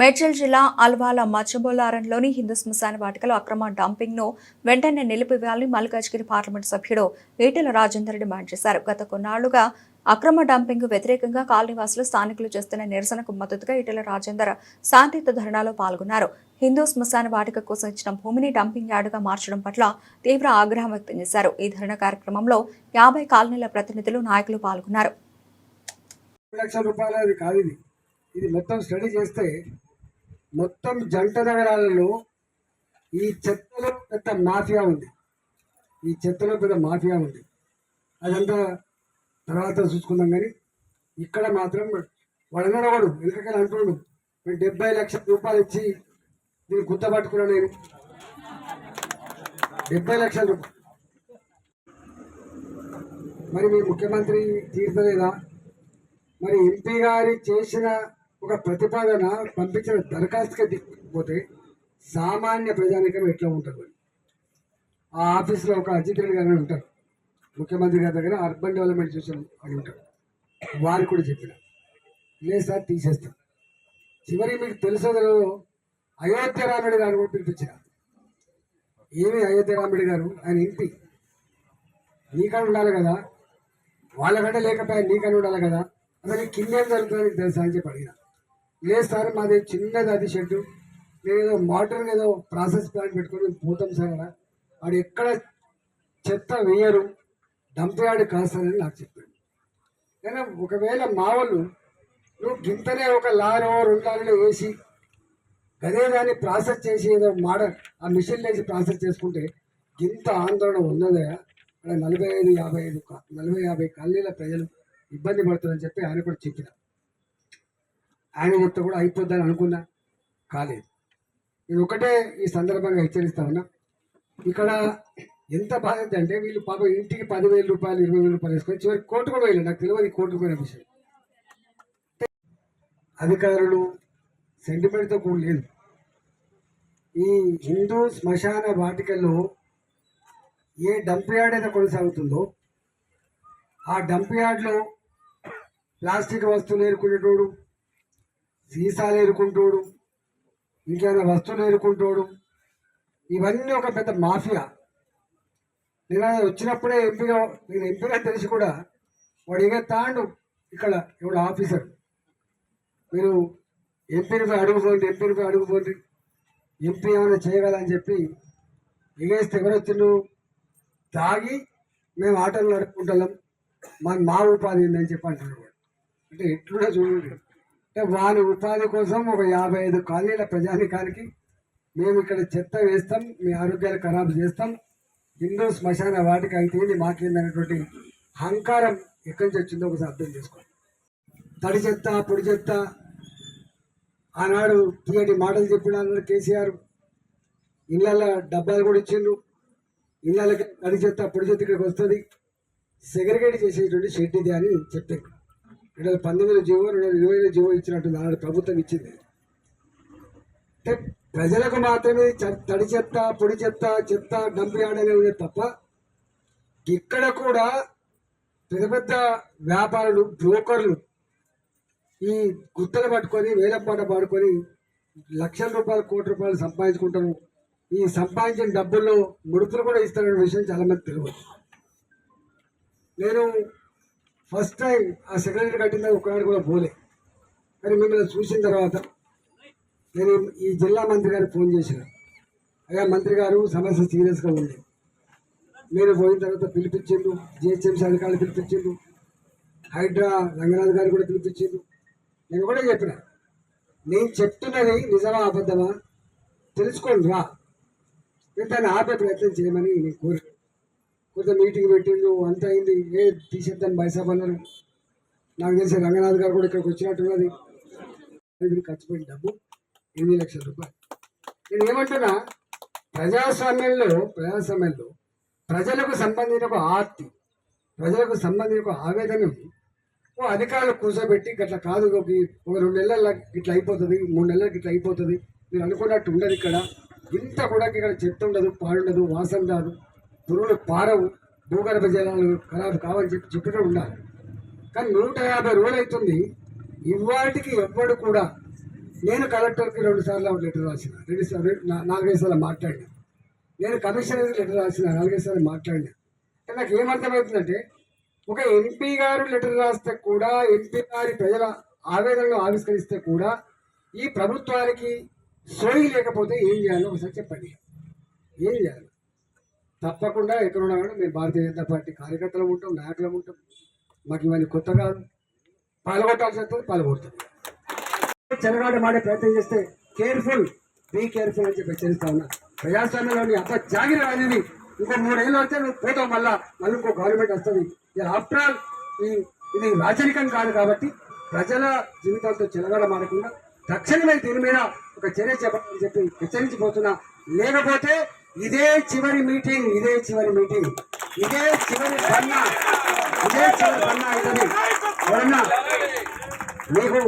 మేడ్చల్ జిల్లా అల్వాల మచ్చబోలారంలోని హిందూ శ్మశాన వాటికలో అక్రమ డంపింగ్ను వెంటనే నిలిపివేయాలని మల్కాజ్గిరి పార్లమెంట్ సభ్యుడు ఈటెల రాజేందర్ డిమాండ్ చేశారు. గత కొన్నాళ్ళుగా అక్రమ డంపింగ్ వ్యతిరేకంగా కాలనీవాసులు స్థానికులు చేస్తున్న నిరసనకు మద్దతుగా ఈటెల రాజేందర్ శాంతియుత ధర్నాలో పాల్గొన్నారు. హిందూ శ్మశాన వాటిక కోసం ఇచ్చిన భూమిని డంపింగ్ యార్డుగా మార్చడం పట్ల తీవ్ర ఆగ్రహం వ్యక్తం చేశారు. ఈ ధర్నా కార్యక్రమంలో యాభై కాలనీల ప్రతినిధులు నాయకులు పాల్గొన్నారు. లక్షల రూపాయలు కాదు ఇది మొత్తం స్టడీ చేస్తే మొత్తం జంట నగరాలలో ఈ చెత్తలో పెద్ద మాఫియా ఉంది. ఈ చెత్తలో పెద్ద మాఫియా ఉంది. అదంతా తర్వాత చూసుకుందాం కానీ ఇక్కడ మాత్రం వాడన్నాడు వాడు అంటున్నాడు మేము డెబ్బై లక్షల రూపాయలు ఇచ్చి దీన్ని గుర్తపట్టుకున్నా నేను. డెబ్బై లక్షల రూపాయలు మరి మీ ముఖ్యమంత్రి తీర్థలేదా మరి ఎంపీ గారి చేసిన ఒక ప్రతిపాదన పంపించిన దరఖాస్తుగా దిక్కుపోతే సామాన్య ప్రజానికం ఎట్లా ఉంటుంది? ఆ ఆఫీస్లో ఒక అజిత్ రెడ్డి గారు అని ఉంటారు. ముఖ్యమంత్రి గారి దగ్గర అర్బన్ డెవలప్మెంట్ చూసిన అని ఉంటారు వారికి కూడా చెప్పిన లేదు సార్ తీసేస్తాం. చివరికి మీకు తెలుసో అయోధ్య రాముడి గారు కూడా పిలిపించిన ఏమి అయోధ్య రాముడి గారు? ఆయన ఇంటి. నీకని ఉండాలి కదా. వాళ్ళకంటే లేకపోయా నీకని ఉండాలి కదా. అసలు కిందేం జరుగుతుంది నీకు తెలుసా అని చెప్పి అడిగినా. లేదు సార్ మాది చిన్నది అది షెడ్ నేను ఏదో మోటార్ ఏదో ప్రాసెస్ ప్లాంట్ పెట్టుకొని మేము పోతాం సార్ అక్కడ. వాడు ఎక్కడ చెత్త వేయరు. డంపయాడు కాస్తారని నాకు చెప్పాడు. నేను ఒకవేళ మా వాళ్ళు నువ్వు గింతనే ఒక లారో రెండు లారీలో వేసి గదే దాన్ని ప్రాసెస్ చేసి ఏదో మోడల్ ఆ మిషన్ వేసి ప్రాసెస్ చేసుకుంటే గింత ఆందోళన ఉన్నదయా అక్కడ నలభై ఐదు యాభై ఐదు నలభై యాభై కాలనీల ప్రజలు ఇబ్బంది పడుతుందని చెప్పి ఆయన కూడా చెప్పిన. ఆయన చెప్తే కూడా అయిపోద్దని అనుకున్నా. కాలేదు. నేను ఒకటే ఈ సందర్భంగా హెచ్చరిస్తా ఉన్నా. ఇక్కడ ఎంత బాధ్యత అంటే వీళ్ళు పాపం ఇంటికి పదివేల రూపాయలు ఇరవై వేల రూపాయలు వేసుకొని చివరికి కోర్టు కూడా వెళ్ళారు నాకు తెలియదు ఈ కోర్టు పోయిన విషయం. అధికారులు సెంటిమెంట్తో కూడా లేదు ఈ హిందూ శ్మశాన వాటికల్లో ఏ డంప్ యార్డ్ అయితే కొనసాగుతుందో ఆ డంప్ యార్డ్లో ప్లాస్టిక్ వస్తువులు ఏరుకునేటోడు సీసాలు ఏరుకుంటోడు ఇంకేమైనా వస్తువులు ఏరుకుంటోడు ఇవన్నీ ఒక పెద్ద మాఫియా. నేను అది వచ్చినప్పుడే ఎంపీగా నేను ఎంపీగా తెలిసి కూడా వాడు ఏదో ఇక్కడ ఇవాడు ఆఫీసర్. మీరు ఎంపీని అడుగుపోండి ఎంపీని అడుగుపోండి ఎంపీ ఏమైనా చేయగలని చెప్పి ఎగేస్తే ఎవరొచ్చిండు తాగి మేము ఆటలు నడుపుకుంటాం మా మా ఉపాధి ఉందని చెప్పి అంటున్నాడు అంటే ఎట్లున్నా చూడండి. అంటే వాని ఉపాధి కోసం ఒక యాభై ఐదు కాలనీల ప్రజానికానికి మేము ఇక్కడ చెత్త వేస్తాం మీ ఆరోగ్యాలు ఖరాబు చేస్తాం. హిందూ శ్మశాన వాటికి అయితే ఏంది మాకేందనేటువంటి అహంకారం ఎక్కడి నుంచి వచ్చిందో ఒకసారి అర్థం చేసుకోండి. తడి చెత్త పొడి చెత్త ఆనాడు తీయటి మాటలు చెప్పిన అన్నాడు కేసీఆర్ ఇళ్ళ డబ్బాలు కూడా ఇచ్చిండ్రు ఇళ్ళకి తడి చెత్త పొడి చెత్త ఇక్కడికి వస్తుంది. సెగ్రిగేట్ చేసేటువంటి షెడ్ ఇది అని చెప్పారు. రెండు వేల పంతొమ్మిదిలో జీవో రెండు వేల ఇరవైలో జీవో ఇచ్చినట్టు నాడు ప్రభుత్వం ఇచ్చింది. అంటే ప్రజలకు మాత్రమే తడి చెత్త పొడి చెత్త చెత్త డంప్ యార్డ్ అనేవి తప్ప ఇక్కడ కూడా పెద్ద పెద్ద వ్యాపారులు బ్రోకర్లు ఈ గుత్తలు పట్టుకొని వేల పాట పాడుకొని లక్షల రూపాయలు కోటి రూపాయలు సంపాదించుకుంటారు. ఈ సంపాదించిన డబ్బుల్లో ముడుపులు కూడా ఇస్తారనే విషయం చాలామంది తెలియదు. నేను ఫస్ట్ టైం ఆ సెక్రటరీ కట్టిన ఒకనాడు కూడా పోలే. కానీ మిమ్మల్ని చూసిన తర్వాత నేను ఈ జిల్లా మంత్రి గారికి ఫోన్ చేసిన. అయ్యా మంత్రి గారు సమస్య సీరియస్గా ఉంది. మీరు పోయిన తర్వాత పిలిపించిండు జిహెచ్ఎంసీ అధికారులు పిలిపించిండు హైడ్రా రంగనాథ్ గారు కూడా పిలిపించిండు నేను కూడా చెప్పిన. నేను చెప్తున్నది నిజమా అబద్ధమా తెలుసుకోండి రా. నేను దాన్ని ఆపే ప్రయత్నం చేయమని నేను కోరి కొంత మీటింగ్ పెట్టిండు అంత అయింది. ఏ తీసేద్దాం బైసాబ్ అన్నారు నాకు తెలిసి రంగనాథ్ గారు కూడా ఇక్కడికి వచ్చినట్టున్నది. ఇది ఖర్చు పెట్టిన డబ్బు ఎనిమిది లక్షల రూపాయలు. నేను ఏమంటున్నా ప్రజాస్వామ్యంలో ప్రజాస్వామ్యంలో ప్రజలకు సంబంధించిన ఒక ఆర్తి ప్రజలకు సంబంధించిన ఒక ఆవేదన ఓ అధికారులు కూర్చోబెట్టి గట్ల కాదు ఒక ఒక రెండు నెలల ఇట్లా అయిపోతుంది మూడు నెలలకి ఇట్లా అయిపోతుంది. మీరు అనుకున్నట్టు ఉండదు ఇక్కడ. ఇంత కూడా ఇక్కడ చెత్త ఉండదు పాడుండదు వాసన రాదు. పురుగులు పారవు భూగర్భ జలాలు ఖరాబు కావని చెప్పి చెప్పుతూ ఉండాలి. కానీ నూట యాభై రోజులు అవుతుంది ఇవాటికి ఎవ్వడు కూడా నేను కలెక్టర్కి రెండు సార్లు లెటర్ రాసిన. రెండు సార్లు నా- నాలుగైదు సార్లు మాట్లాడినా. నేను కమిషనర్కి లెటర్ రాసిన నాలుగైదు సార్లు మాట్లాడినా. కానీ నాకు ఏమర్థమవుతుందంటే ఒక ఎంపీ గారు లెటర్ రాస్తే కూడా ఎంపీ గారి ప్రజల ఆవేదనలు ఆవిష్కరిస్తే కూడా ఈ ప్రభుత్వానికి సోయి లేకపోతే ఏం చేయాలో ఒకసారి చెప్పండి. ఏం చేయాలి? తప్పకుండా ఎక్కడ ఉన్నా కూడా మేము భారతీయ జనతా పార్టీ కార్యకర్తలు ఉంటాం నాయకులు ఉంటాం. మాకు ఇవన్నీ కొత్త కాదు. పాల్గొట్టాల్సి వస్తుంది పాల్గొడుతుంది చెలగాట మాడే ప్రయత్నం చేస్తే కేర్ఫుల్ బీ కేర్ఫుల్ అని చెప్పి హెచ్చరిస్తా ఉన్నా. ప్రజాస్వామ్యంలోని అంత జాగిర అనేది ఇంకో మూడేళ్ళు వస్తే నువ్వు పోతావు మళ్ళా. మళ్ళీ ఇంకో గవర్నమెంట్ వస్తుంది. ఆఫ్టర్ ఆల్ ఈ ఇది రాచరికం కాదు కాబట్టి ప్రజల జీవితాలతో చెలగాడ మారకుండా తక్షణమే దీని మీద ఒక చర్య చెప్పాలని చెప్పి హెచ్చరించిపోతున్నా లేకపోతే ఇదే చివరి మీటింగ్ ఇదే చివరి మీటింగ్. ఇదే చివరి ధర్నా ఇదే చివరి ధర్నా అవుతుంది ఎవరన్నా మీకు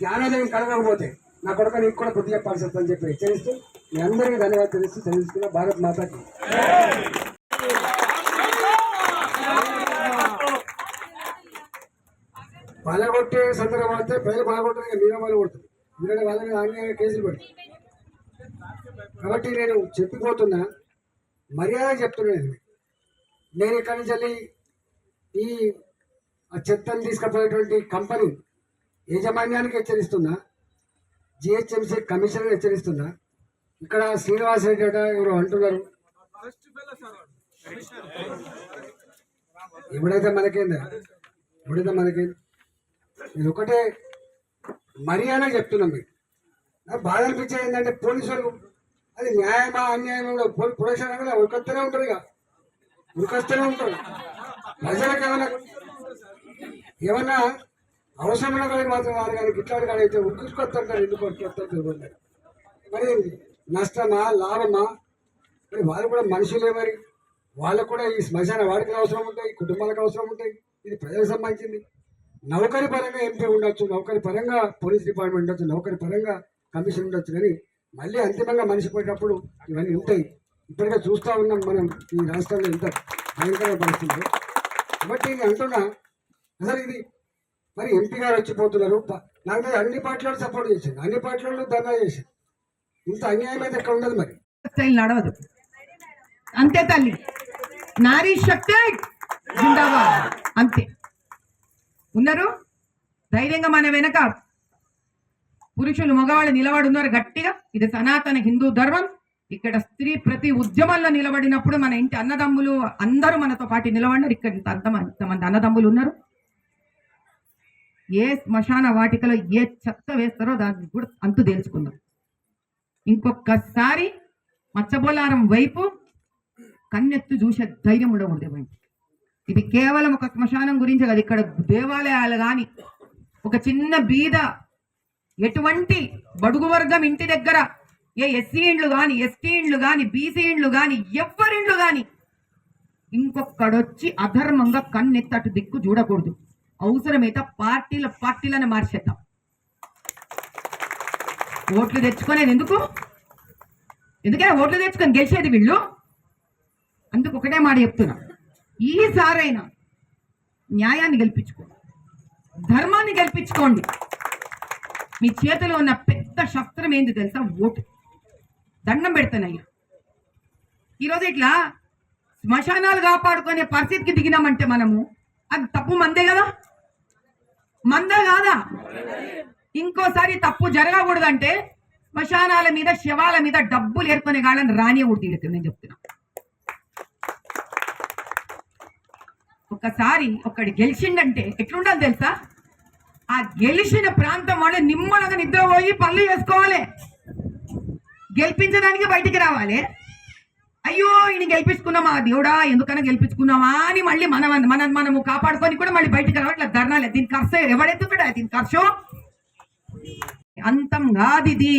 జ్ఞానోదయం కలగకపోతే నా కొడుకు నీకు కూడా బుద్ధి చెప్పాల్సి వస్తుందని చెప్పి హెచ్చరిస్తూ మీ అందరికీ ధన్యవాదాలు తెలుస్తూ తెలుసుకున్న భారత్ మాతాకి. పలగొట్టే సందర్భం పడితే ప్రజలు బాగుంటుంది మీరే వాళ్ళు కొడుతుంది ఎందుకంటే వాళ్ళ మీద కేసులు పెడుతుంది కాబట్టి నేను చెప్పిపోతున్నా మర్యాద చెప్తున్నాను నేను. ఇక్కడ ఇక్కడి నుంచి వెళ్ళి ఈ చెత్తను తీసుకుపోయేటువంటి కంపెనీ యాజమాన్యానికి హెచ్చరిస్తున్నా జిహెచ్ఎంసీ కమిషనర్ హెచ్చరిస్తున్నా. ఇక్కడ శ్రీనివాస్ రెడ్డి అట ఎవరు అంటున్నారు. ఎప్పుడైతే మనకేందా? ఎప్పుడైతే మనకేంది? ఇది ఒకటే మర్యాద చెప్తున్నాం మీకు. నాకు బాధ అనిపించేది ఏంటంటే పోలీసులు అది న్యాయమా అన్యాయమా పోలీస్ ప్రొడక్షన్ కూడా ఉరికొస్తూనే ఉంటారు ఇక. ఉరికొస్తూనే ఉంటారు. ప్రజలకు ఏమైనా ఏమన్నా అవసరం ఉన్న కానీ మాత్రం వారు కానీ గిట్లాడు కానీ అయితే ఉరికొస్తుంటారు ఎందుకు ఉరికొస్తారు మరి నష్టమా లాభమా? మరి వాళ్ళు కూడా మనుషులే మరి. వాళ్ళకు కూడా ఈ శ్మశాన వాడికి అవసరం ఉంటాయి కుటుంబాలకు అవసరం ఉంటాయి. ఇది ప్రజలకు సంబంధించింది. నౌకరీ పరంగా ఎంపీ ఉండొచ్చు నౌకరి పరంగా పోలీస్ డిపార్ట్మెంట్ ఉండొచ్చు నౌకరీ పరంగా కమిషన్ ఉండొచ్చు కానీ మళ్ళీ అంతిమంగా మనిషి పోయేటప్పుడు ఇవన్నీ ఉంటాయి. ఇప్పటికే చూస్తూ ఉన్నాం మనం ఈ రాష్ట్రంలో ఎంత భయంకరమైన పరిస్థితులు. కాబట్టి నేను అంటున్నా అసలు ఇది మరి ఎంపీ గారు వచ్చిపోతున్నారు. నాకు అన్ని పార్టీలు సపోర్ట్ చేసింది అన్ని పార్టీలు ధర్నా చేసింది ఇంత అన్యాయం అయితే ఎక్కడ ఉండదు మరి. స్టైల్ నడవదు. అంతే తల్లి. నారీ శక్తి అంతే. ఉన్నారు? ధైర్యంగా మన వెనక పురుషులు మగవాళ్ళు నిలబడి ఉన్నారు గట్టిగా. ఇది సనాతన హిందూ ధర్మం. ఇక్కడ స్త్రీ ప్రతి ఉద్యమంలో నిలబడినప్పుడు మన ఇంటి అన్నదమ్ములు అందరూ మనతో పాటు నిలబడినారు. ఇక్కడ ఇంత అంతమంది ఇంతమంది అన్నదమ్ములు ఉన్నారు. ఏ శ్మశాన వాటికలో ఏ చెత్త వేస్తారో దానికి కూడా అంతు తేల్చుకుందాం. ఇంకొకసారి మచ్చబోలారం వైపు కన్నెత్తు చూసే ధైర్యం ఉండకూడదు ఇవ్వండి ఇది కేవలం ఒక శ్మశానం గురించి కాదు. ఇక్కడ దేవాలయాలు కానీ ఒక చిన్న బీద ఎటువంటి బడుగు వర్గం ఇంటి దగ్గర ఏ ఎస్సీ ఇండ్లు కానీ ఎస్టీ ఇండ్లు కానీ బీసీ ఇండ్లు కానీ ఎవ్వరిండ్లు కానీ ఇంకొక్కడొచ్చి అధర్మంగా కన్నెత్తి దిక్కు చూడకూడదు. అవసరమైతే పార్టీల పార్టీలను మార్చేద్దాం. ఓట్లు తెచ్చుకునేది ఎందుకు? ఎందుకని ఓట్లు తెచ్చుకొని గెలిచేది వీళ్ళు? అందుకు ఒకటే మాట చెప్తున్నా. ఈసారైనా న్యాయాన్ని గెలిపించుకోండి. ధర్మాన్ని గెలిపించుకోండి. మీ చేతిలో ఉన్న పెద్ద శస్త్రం ఏంది తెలుసా? ఓటు. దండం పెడతానయ్యా. ఈరోజు ఇట్లా శ్మశానాలు కాపాడుకునే పరిస్థితికి దిగినామంటే మనము అది తప్పు మందే కదా? మందే కాదా? ఇంకోసారి తప్పు జరగకూడదంటే శ్మశానాల మీద శవాల మీద డబ్బులు ఏర్కొనే కాళ్ళని రానియకూడదు ఈడికి నేను చెప్తున్నా. ఒకసారి ఒకటి గెలిచిండంటే ఎట్లుండాలి తెలుసా? ఆ గెలిచిన ప్రాంతం వాళ్ళు నిమ్మలంగా నిద్రపోయి పనులు చేసుకోవాలి గెలిపించడానికి బయటికి రావాలి. అయ్యో ఈయన గెలిపించుకున్నామా? దేవుడా ఎందుకన్నా గెలిపించుకున్నామా అని మళ్ళీ మన మన మనము కాపాడుకొని కూడా మళ్ళీ బయటికి రావాలి. ఇట్లా ధర్నాలే దీని ఖర్చు ఎవడెత్తుతాడా దీని ఖర్చు? అంతం కాదిది ఇది.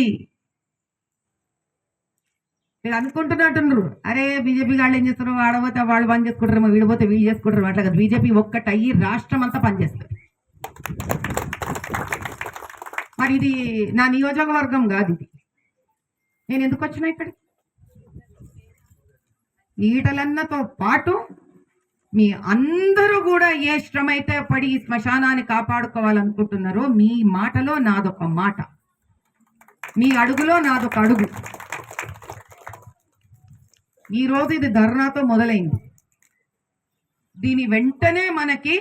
మీరు అనుకుంటున్నట్టున్నారు. అరే బీజేపీ వాళ్ళు ఏం చేస్తారు ఆడపోతే వాళ్ళు పని చేసుకుంటారు వీడిపోతే వీళ్ళు చేసుకుంటారు అట్లా కదా. బీజేపీ ఒక్కటి అయ్యి రాష్ట్రం అంతా పనిచేస్తుంది. మరి ఇది నా నియోజకవర్గం కాదు ఇది. నేను ఎందుకు వచ్చినా ఇక్కడ ఈటలన్నతో పాటు మీ అందరూ కూడా ఏ శ్రమ అయితే పడి ఈ శ్మశానాన్ని కాపాడుకోవాలనుకుంటున్నారో మీ మాటలో నాదొక మాట. మీ అడుగులో నాదొక అడుగు. ఈరోజు ఇది ధర్నాతో మొదలైంది. దీని వెంటనే మనకి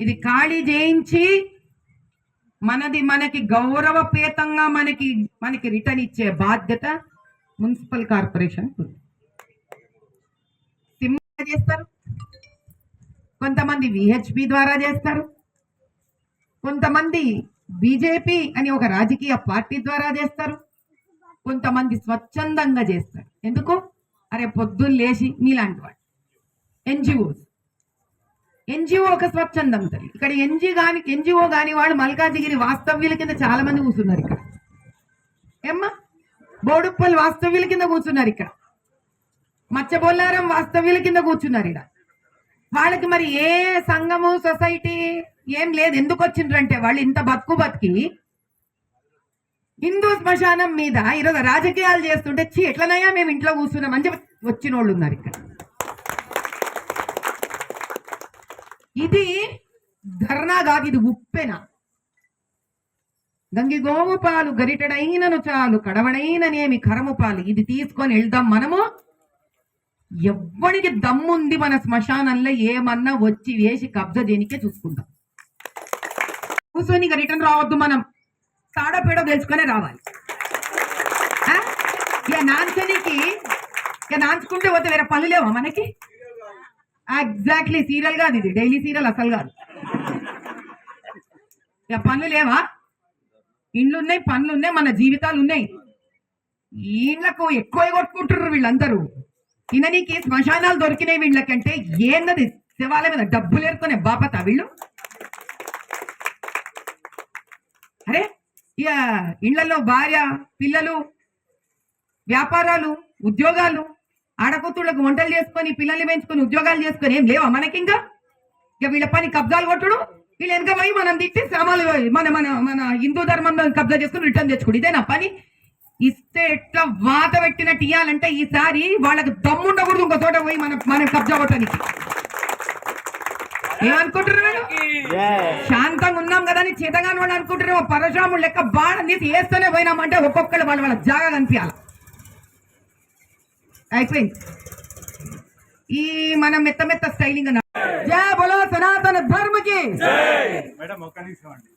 ఇది ఖాళీ చేయించి మనది మనకి గౌరవపేతంగా మనకి మనకి రిటర్న్ ఇచ్చే బాధ్యత మున్సిపల్ కార్పొరేషన్ సిమ్ చేస్తారు. కొంతమంది విహెచ్పి ద్వారా చేస్తారు. కొంతమంది బీజేపీ అని ఒక రాజకీయ పార్టీ ద్వారా చేస్తారు. కొంతమంది స్వచ్ఛందంగా చేస్తారు. ఎందుకు? అరే పొద్దున్న లేచి మీలాంటి వాడు. ఎన్జిఓస్ ఎన్జిఓ ఒక స్వచ్ఛందం తల్లి. ఇక్కడ ఎన్జి కానీ ఎన్జిఓ కాని వాళ్ళు మల్కాజిగిరి వాస్తవ్యుల కింద చాలా మంది కూర్చున్నారు ఇక్కడ. ఏమ్మా? బోడుప్పల్ వాస్తవ్యుల కింద కూర్చున్నారు ఇక్కడ. మచ్చబొల్లారం వాస్తవ్యుల కింద కూర్చున్నారు ఇక్కడ. వాళ్ళకి మరి ఏ సంఘము సొసైటీ ఏం లేదు. ఎందుకు వచ్చిండ్రంటే వాళ్ళు ఇంత బతుకు బతికి హిందూ శ్మశానం మీద ఈరోజు రాజకీయాలు చేస్తుంటే చీ ఎట్లనయ్యా మేము ఇంట్లో కూర్చున్నాం అని చెప్పి వచ్చిన వాళ్ళు ఉన్నారు ఇక్కడ. ఇది ధర్నా కాదు ఇది ఉప్పెన. గంగి గోవు పాలు గరిటెడైనను చాలు కడవడైననేమి కరము పాలు. ఇది తీసుకొని వెళ్దాం మనము. ఎవ్వడికి దమ్ముంది మన శ్మశానంలో ఏమన్నా వచ్చి వేసి కబ్జా దేనికే చూసుకుందాం. కూర్చొని ఇక రిటర్న్ రావద్దు మనం. తాడపేడో తెలుసుకునే రావాలి. ఆ? ఇక నాంచనికి ఇక నాంచుకుంటే పోతే వేరే పనులు లేవా మనకి? ఎగ్జాక్ట్లీ సీరియల్ కాదు ఇది. డైలీ సీరియల్ అసలు కాదు. ఇక పనులు లేవా? ఇండ్లు ఉన్నాయి పనులు ఉన్నాయి మన జీవితాలు ఉన్నాయి వీళ్ళకు ఎక్కువ కొట్టుకుంటున్నారు వీళ్ళందరూ. తిననీకి శ్మశానాలు దొరికినాయి వీళ్ళకంటే ఏందది? శివాల మీద డబ్బులు ఏరుకునే బాపత వీళ్ళు? అరే ఇక ఇళ్ళలో భార్య పిల్లలు వ్యాపారాలు ఉద్యోగాలు ఆడకూతుళ్ళకు వంటలు చేసుకొని పిల్లల్ని పెంచుకొని ఉద్యోగాలు చేసుకొని ఏం లేవా మనకింకా? ఇక వీళ్ళ పని కబ్జాలు కొట్టుడు వీళ్ళు వెనక పోయి మనం తిట్టి సామాన్లు మన మన మన హిందూ ధర్మంలో కబ్జా చేసుకుని రిటర్న్ తెచ్చుకోడు. ఇదేనా పని. ఇస్తే ఎట్లా వాత పెట్టినట్టు ఇయ్యాలంటే ఈసారి వాళ్ళకి దమ్ముండకూడదు ఇంకో చోట పోయి మన మన కబ్జా కొట్టడానికి. ఏమనుకుంటున్నారు? శాంతంగా ఉన్నాం కదా అని చేతగాని వాళ్ళు అనుకుంటారేమో పరశురాముడు లెక్క బాణం తీసి వేస్తూనే పోయినామంటే ఒక్కొక్కరు వాళ్ళ వాళ్ళ జాగా కనిపించాలి. అయిపోయింది. ఈ మనం మెత్త మెత్త స్టైలింగ్ జయ బలో సనాతన ధర్మకి. మేడం ఒక్క నిమిషం అండి.